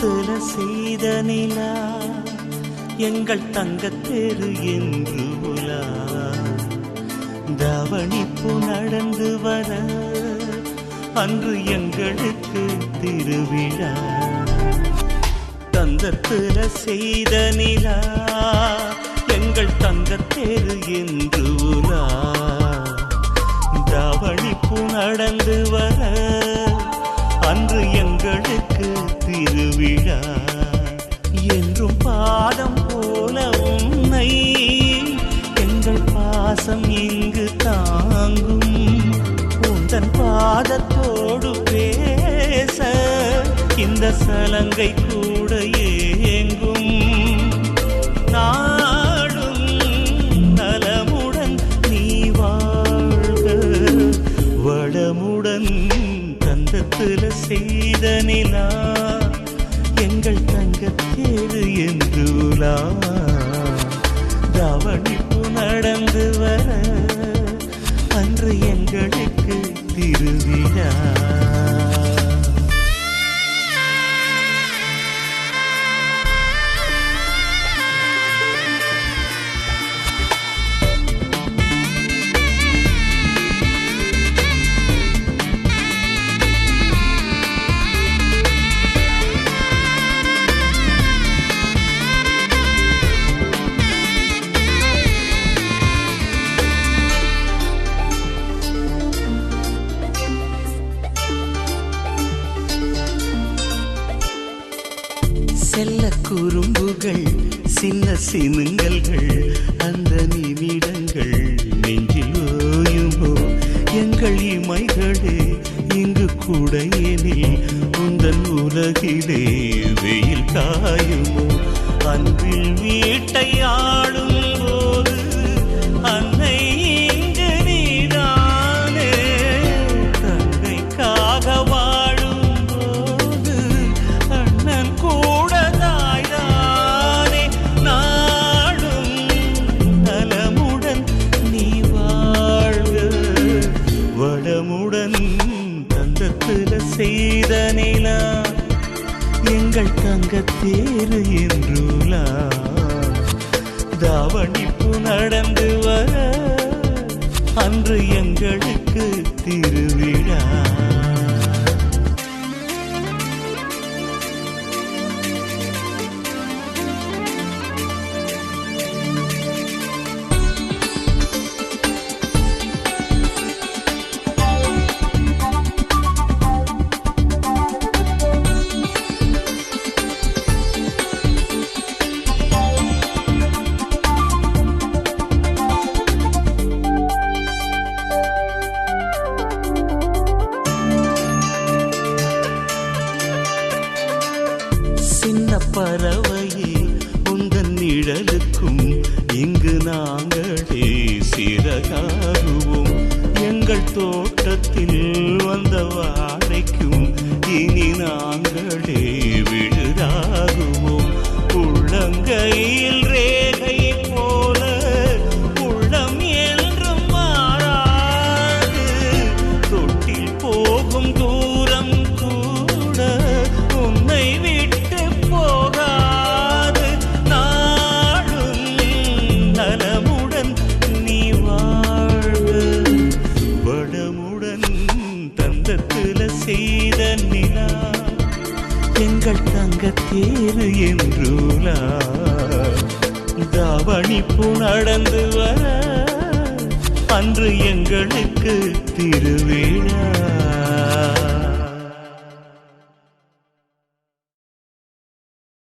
செய்த நிலா எங்கள் தங்கத்தேரு என்று உலா. தவணிப்பு நடந்து வர அன்று எங்களுக்கு திருவிழா. தந்தத்துல செய்த நிலா எங்கள் தங்கத்தேரு என்று உலா. தவணிப்பு நடந்து வர அன்று எங்களுக்கு திருவிழா. என்றும் பாதம் போல உன்னை எங்கள் பாசம் இங்கு தாங்கும். உந்தன் பாதத்தோடு பேச இந்த சலங்கை கூட கண்கள் தங்கத்தேரு என்று தவணிப்பு நடந்து வர அன்று எங்களுக்கு திருவிழா. செல்ல குறும்புகள் சின்ன சினுங்கல்கள் அந்த நிமிடங்கள் நெஞ்சில் ஓயுமோ? எங்கள் இமைகளே இங்கு கூட எனில் உந்தன் உலகிலே வெயில் காயுமோ? அன்பில் வீட்டை ஆளும் உடன் தந்தத்துல செய்த நிலா எங்கள் தங்கத்தேரு என்றுலா. தாவணிப்பு நடந்து வர அன்று எங்களுக்கு திருவிழா. பறவையே உந்தன் நிழலுக்கும் இங்கு நாங்களே சிறகாகுவோம். எங்கள் தோட்டத்தில் எங்கள் தங்கத்தேரு என்றுலா தாவணிப்பு நடந்து வர அன்று எங்களுக்கு திருவிழா.